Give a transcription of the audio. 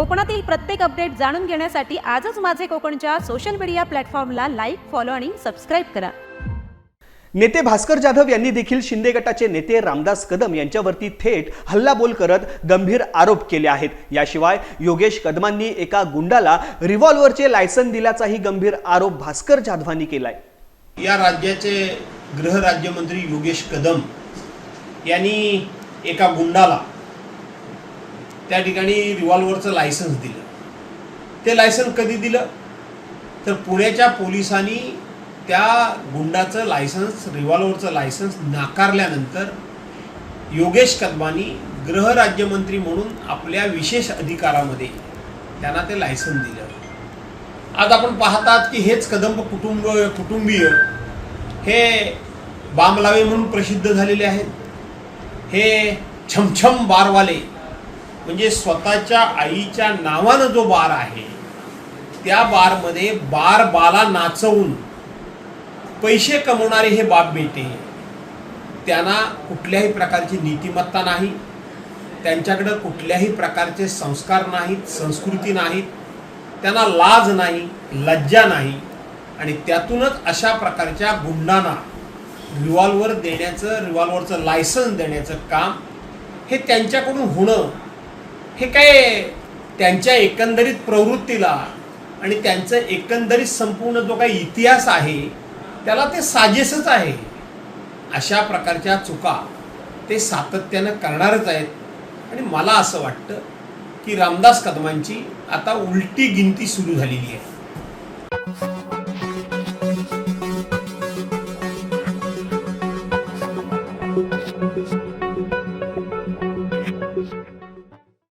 कोकणातील प्रत्येक अपडेट जाणून घेण्यासाठी आजच माझे कोकणच्या सोशल मीडिया प्लॅटफॉर्मला लाईक फॉलो आणि सबस्क्राईब करा. नेते भास्कर जाधव यांनी देखील शिंदे गटाचे नेते रामदास कदम यांच्यावरती थेट हल्लाबोल करत गंभीर आरोप केले आहेत. याशिवाय योगेश कदमांनी एका गुंडाला रिव्हॉल्व्हरचे लायसन दिल्याचाही गंभीर आरोप भास्कर जाधवांनी केलाय. या राज्याचे गृहराज्यमंत्री योगेश कदम यांनी एका गुंडाला त्या ठिकाणी रिव्हॉल्व्हरचं लायसन्स दिलं. ते लायसन्स कधी दिलं? तर पुण्याच्या पोलिसांनी त्या गुंडाचं लायसन्स रिव्हॉल्व्हरचं लायसन्स नाकारल्यानंतर योगेश कदमानी गृहराज्यमंत्री म्हणून आपल्या विशेष अधिकारामध्ये त्यांना ते लायसन दिलं. आज आपण पाहतात की हेच कदंब कुटुंब कुटुंबीय हे बामलावे म्हणून प्रसिद्ध झालेले आहेत. हे छमछम बारवाले म्हणजे स्वतःच्या आईच्या नावानं जो बार आहे त्या बारमध्ये बार बाला नाचवून पैसे कमवणारे हे बाप बेटे त्यांना कुठल्याही प्रकारची नीतिमत्ता नाही त्यांच्याकडं कुठल्याही प्रकारचे संस्कार नाहीत संस्कृती नाहीत त्यांना लाज नाही लज्जा नाही आणि त्यातूनच अशा प्रकारच्या गुंडांना रिव्हॉल्वर देण्याचं रिव्हॉल्वरचं लायसन्स देण्याचं काम हे त्यांच्याकडून होणं हे काय त्यांच्या एकंदरीत प्रवृत्तीला आणि त्यांचं एकंदरीत संपूर्ण जो काही इतिहास आहे त्याला ते साजेसच आहे. अशा प्रकारच्या चुका ते सातत्यानं करणारच आहेत. आणि मला असं वाटतं की रामदास कदमांची आता उलटी गिनती सुरू झालेली आहे.